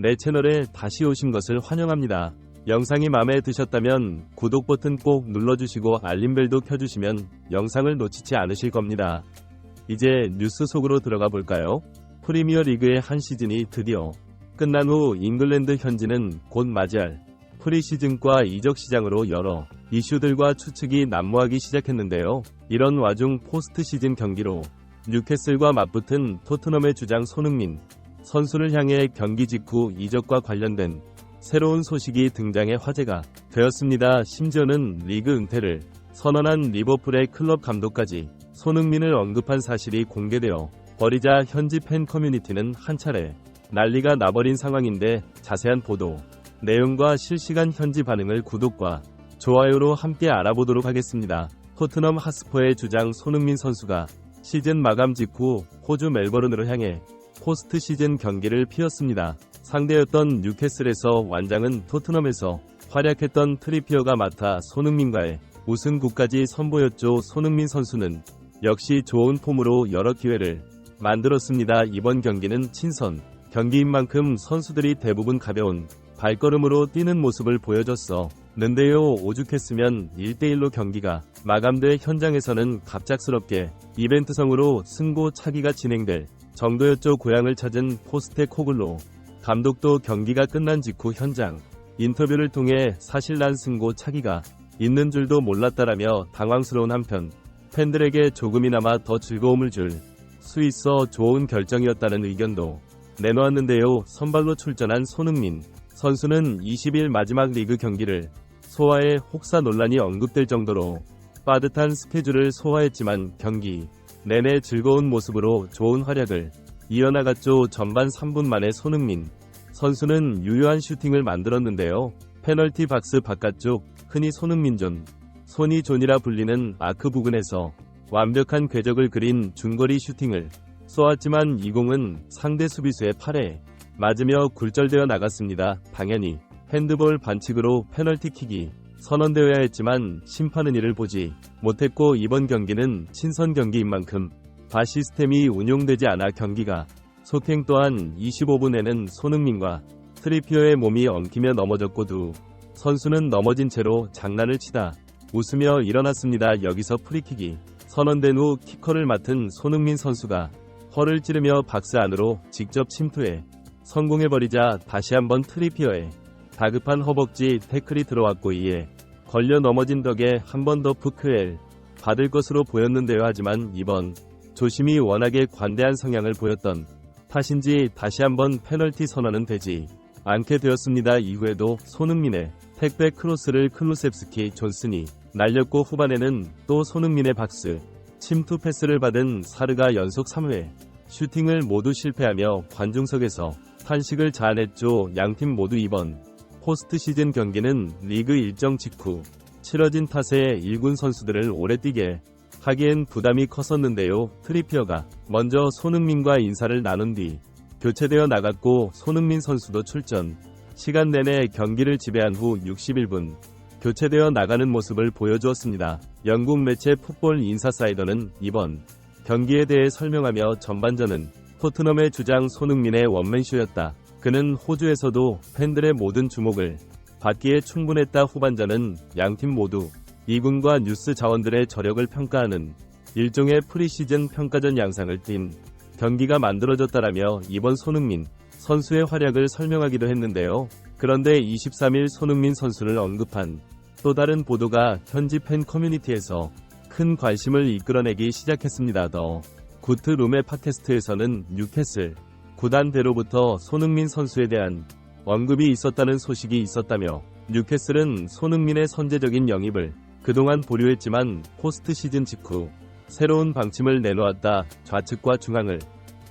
내 채널에 다시 오신 것을 환영합니다. 영상이 마음에 드셨다면 구독 버튼 꼭 눌러주시고 알림벨도 켜주시면 영상을 놓치지 않으실 겁니다. 이제 뉴스 속으로 들어가 볼까요? 프리미어 리그의 한 시즌이 드디어 끝난 후 잉글랜드 현지는 곧 맞이할 프리시즌과 이적 시장으로 여러 이슈들과 추측이 난무하기 시작했는데요. 이런 와중 포스트 시즌 경기로 뉴캐슬과 맞붙은 토트넘의 주장 손흥민 선수를 향해 경기 직후 이적과 관련된 새로운 소식이 등장해 화제가 되었습니다. 심지어는 리그 은퇴를 선언한 리버풀의 클럽 감독까지 손흥민을 언급한 사실이 공개되어 버리자 현지 팬 커뮤니티는 한 차례 난리가 나버린 상황인데 자세한 보도, 내용과 실시간 현지 반응을 구독과 좋아요로 함께 알아보도록 하겠습니다. 토트넘 하스퍼의 주장 손흥민 선수가 시즌 마감 직후 호주 멜버른으로 향해 포스트 시즌 경기를 피웠습니다. 상대였던 뉴캐슬에서 완장은 토트넘에서 활약했던 트리피어가 맡아 손흥민과의 우승국까지 선보였죠. 손흥민 선수는 역시 좋은 폼으로 여러 기회를 만들었습니다. 이번 경기는 친선 경기인 만큼 선수들이 대부분 가벼운 발걸음으로 뛰는 모습을 보여줬어. 는데요 오죽했으면 1대1로 경기가 마감돼 현장에서는 갑작스럽게 이벤트성으로 승고 차기가 진행될 정도였죠 고향을 찾은 포스테 코글로 감독도 경기가 끝난 직후 현장 인터뷰를 통해 사실 난 승고 차기가 있는 줄도 몰랐다라며 당황스러운 한편 팬들에게 조금이나마 더 즐거움을 줄 수 있어 좋은 결정이었다는 의견도 내놓았는데요. 선발로 출전한 손흥민 선수는 20일 마지막 리그 경기를 소화해 혹사 논란이 언급될 정도로 빠듯한 스케줄을 소화했지만 경기 내내 즐거운 모습으로 좋은 활약을 이어나갔죠. 전반 3분 만에 손흥민 선수는 유효한 슈팅을 만들었는데요. 페널티 박스 바깥쪽 흔히 손흥민 존, 손이 존이라 불리는 아크 부근에서 완벽한 궤적을 그린 중거리 슈팅을 쏘았지만 이 공은 상대 수비수의 팔에 맞으며 굴절되어 나갔습니다. 당연히 핸드볼 반칙으로 페널티킥이 선언되어야 했지만 심판은 이를 보지 못했고 이번 경기는 친선 경기인 만큼 바 시스템이 운용되지 않아 경기가 속행 또한 25분에는 손흥민과 트리피어의 몸이 엉키며 넘어졌고 두 선수는 넘어진 채로 장난을 치다 웃으며 일어났습니다. 여기서 프리킥이 선언된 후 키커를 맡은 손흥민 선수가 허를 찌르며 박스 안으로 직접 침투해 성공해버리자 다시 한번 트리피어에 다급한 허벅지 태클이 들어왔고 이에 걸려 넘어진 덕에 한 번 더 푸크엘 받을 것으로 보였는데요. 하지만 이번 조심이 워낙에 관대한 성향을 보였던 탓인지 다시 한번 페널티 선언은 되지 않게 되었습니다. 이후에도 손흥민의 택배 크로스를 클루셉스키 존슨이 날렸고 후반에는 또 손흥민의 박스 침투 패스를 받은 사르가 연속 3회 슈팅을 모두 실패하며 관중석에서 탄식을 자아냈죠. 양팀 모두 이번 포스트 시즌 경기는 리그 일정 직후 치러진 탓에 1군 선수들을 오래 뛰게 하기엔 부담이 컸었는데요. 트리피어가 먼저 손흥민과 인사를 나눈 뒤 교체되어 나갔고 손흥민 선수도 출전 시간 내내 경기를 지배한 후 61분 교체되어 나가는 모습을 보여주었습니다. 영국 매체 풋볼 인사사이더는 이번 경기에 대해 설명하며 전반전은 토트넘의 주장 손흥민의 원맨쇼였다. 그는 호주에서도 팬들의 모든 주목을 받기에 충분했다. 후반전은 양팀 모두 2군과 뉴스 자원들의 저력을 평가하는 일종의 프리시즌 평가전 양상을 띈 경기가 만들어졌다라며 이번 손흥민 선수의 활약을 설명하기도 했는데요. 그런데 23일 손흥민 선수를 언급한 또 다른 보도가 현지 팬 커뮤니티에서 큰 관심을 이끌어내기 시작했습니다. 더 구트 룸의 팟캐스트에서는 뉴캐슬 구단대로부터 손흥민 선수에 대한 언급이 있었다는 소식이 있었다며 뉴캐슬은 손흥민의 선제적인 영입을 그동안 보류했지만 포스트 시즌 직후 새로운 방침을 내놓았다. 좌측과 중앙을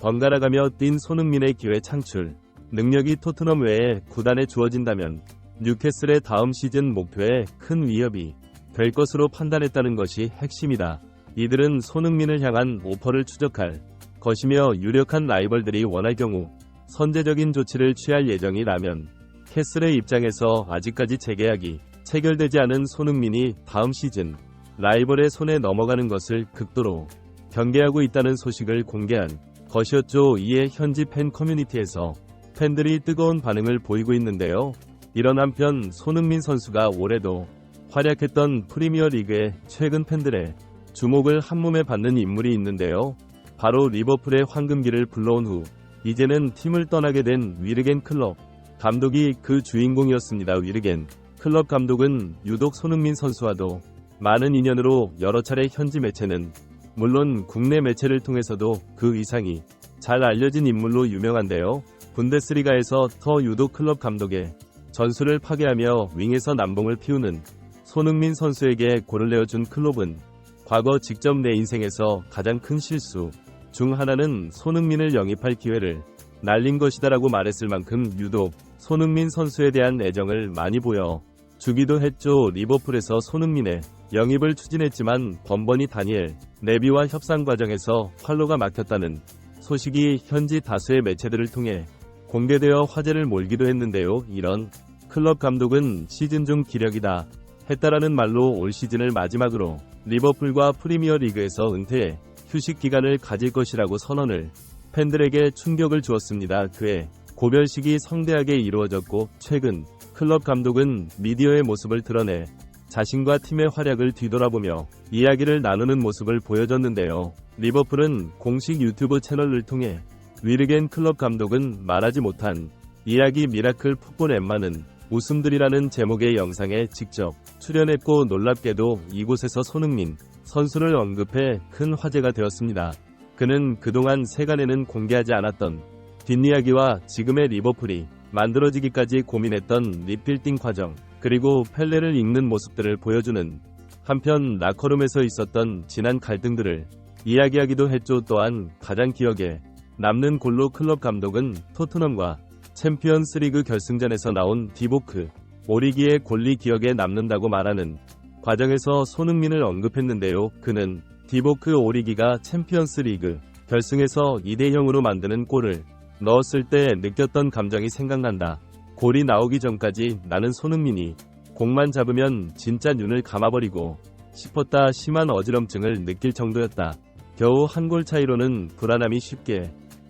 번갈아가며 뛴 손흥민의 기회 창출 능력이 토트넘 외에 구단에 주어진다면 뉴캐슬의 다음 시즌 목표에 큰 위협이 될 것으로 판단했다는 것이 핵심이다. 이들은 손흥민을 향한 오퍼를 추적할 것이며 유력한 라이벌들이 원할 경우 선제적인 조치를 취할 예정이라면 캐슬의 입장에서 아직까지 재계약이 체결되지 않은 손흥민이 다음 시즌 라이벌의 손에 넘어가는 것을 극도로 경계하고 있다는 소식을 공개한 것이었죠. 이에 현지 팬 커뮤니티에서 팬들이 뜨거운 반응을 보이고 있는데요. 이런 한편 손흥민 선수가 올해도 활약했던 프리미어 리그의 최근 팬들의 주목을 한몸에 받는 인물이 있는데요. 바로 리버풀의 황금기를 불러온 후 이제는 팀을 떠나게 된 위르겐 클럽 감독이 그 주인공이었습니다. 위르겐 클럽 감독은 유독 손흥민 선수와도 많은 인연으로 여러 차례 현지 매체는 물론 국내 매체를 통해서도 그 이상이 잘 알려진 인물로 유명한데요. 분데스리가에서 더 유독 클럽 감독의 전술을 파괴하며 윙에서 남봉을 피우는 손흥민 선수에게 골을 내어준 클롭은 과거 직접 내 인생에서 가장 큰 실수 중 하나는 손흥민을 영입할 기회를 날린 것이다라고 말했을 만큼 유독 손흥민 선수에 대한 애정을 많이 보여 주기도 했죠. 리버풀에서 손흥민의 영입을 추진했지만 번번이 다니엘 네비와 협상 과정에서 활로가 막혔다는 소식이 현지 다수의 매체들을 통해 공개되어 화제를 몰기도 했는데요. 이런 클럽 감독은 시즌 중 기력이다 했다라는 말로 올 시즌을 마지막으로 리버풀과 프리미어 리그에서 은퇴해 휴식 기간을 가질 것이라고 선언을 팬들에게 충격을 주었습니다. 그의 고별식이 성대하게 이루어졌고 최근 클럽 감독은 미디어의 모습을 드러내 자신과 팀의 활약을 뒤돌아보며 이야기를 나누는 모습을 보여줬는데요. 리버풀은 공식 유튜브 채널을 통해 위르겐 클럽 감독은 말하지 못한 이야기 미라클 풋볼 엠마는 웃음들이라는 제목의 영상에 직접 출연했고 놀랍게도 이곳에서 손흥민 선수를 언급해 큰 화제가 되었습니다. 그는 그동안 세간에는 공개하지 않았던 뒷이야기와 지금의 리버풀이 만들어지기까지 고민했던 리필딩 과정, 그리고 펠레를 읽는 모습들을 보여주는 한편 라커룸에서 있었던 지난 갈등들을 이야기하기도 했죠. 또한 가장 기억에 남는 골로 클럽 감독은 토트넘과 챔피언스 리그 결승전에서 나온 디보크, 오리기의 골리 기억에 남는다고 말하는 과정에서 손흥민을 언급했는데요. 그는 디보크 오리기가 챔피언스 리그 결승에서 2대 0으로 만드는 골을 넣었을 때 느꼈던 감정이 생각난다. 골이 나오기 전까지 나는 손흥민이 공만 잡으면 진짜 눈을 감아버리고 싶었다 심한 어지럼증을 느낄 정도였다. 겨우 한 골 차이로는 불안함이 쉽게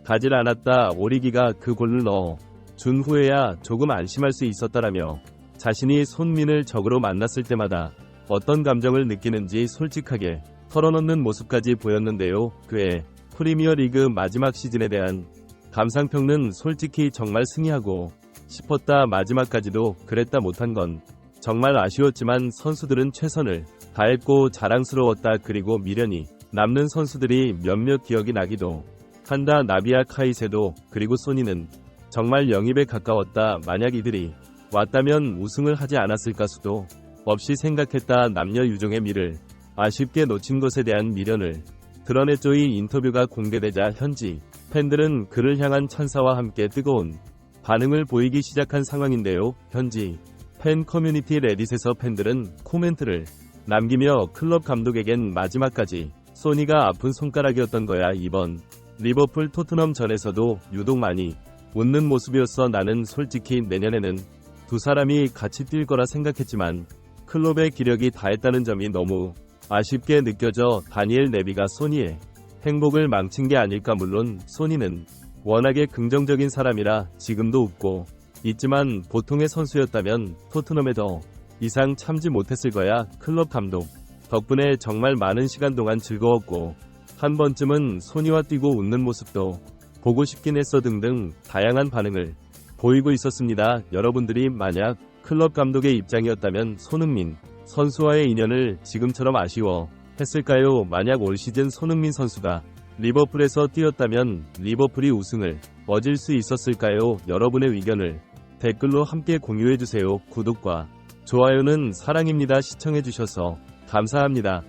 가질 않았다. 오리기가 그 골을 넣어 준 후에야 조금 안심할 수 있었다라며 자신이 손민을 적으로 만났을 때마다 어떤 감정을 느끼는지 솔직하게 털어놓는 모습까지 보였는데요. 그의 프리미어 리그 마지막 시즌에 대한 감상평는 솔직히 정말 승리하고 싶었다 마지막까지도 그랬다 못한 건 정말 아쉬웠지만 선수들은 최선을 다했고 자랑스러웠다 그리고 미련이 남는 선수들이 몇몇 기억이 나기도 한다 나비아 카이세도 그리고 소니는 정말 영입에 가까웠다. 만약 이들이 왔다면 우승을 하지 않았을까 수도 없이 생각했다. 남녀 유종의 미를 아쉽게 놓친 것에 대한 미련을 드러냈죠 이 인터뷰가 공개되자 현지 팬들은 그를 향한 찬사와 함께 뜨거운 반응을 보이기 시작한 상황인데요. 현지 팬 커뮤니티 레딧에서 팬들은 코멘트를 남기며 클럽 감독에겐 마지막까지 소니가 아픈 손가락이었던 거야. 이번 리버풀 토트넘 전에서도 유독 많이 웃는 모습이었어 나는 솔직히 내년에는 두 사람이 같이 뛸 거라 생각했지만 클럽의 기력이 다했다는 점이 너무 아쉽게 느껴져 다니엘 네비가 소니의 행복을 망친 게 아닐까 물론 소니는 워낙에 긍정적인 사람이라 지금도 웃고 있지만 보통의 선수였다면 토트넘에 더 이상 참지 못했을 거야 클럽 감독 덕분에 정말 많은 시간 동안 즐거웠고 한 번쯤은 소니와 뛰고 웃는 모습도 보고 싶긴 했어 등등 다양한 반응을 보이고 있었습니다. 여러분들이 만약 클럽 감독의 입장이었다면 손흥민 선수와의 인연을 지금처럼 아쉬워 했을까요? 만약 올 시즌 손흥민 선수가 리버풀에서 뛰었다면 리버풀이 우승을 얻을 수 있었을까요? 여러분의 의견을 댓글로 함께 공유해주세요. 구독과 좋아요는 사랑입니다. 시청해주셔서 감사합니다.